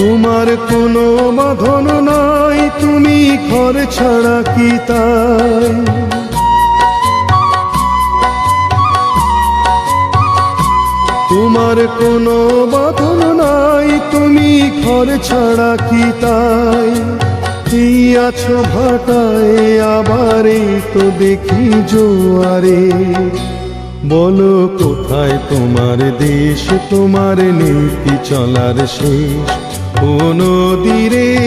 তোমার কোনো বাঁধন নাই, তুমি ঘর ছাড়া কি তাই? তোমার কোনো বাঁধন নাই, তুমি ঘর ছাড়া কি তাই? আছো ভাটায় আবার তো দেখি জোয়ারে। বলো কোথায় তোমার দেশ, তোমার নীতি চলার শেষ? ও নদীরে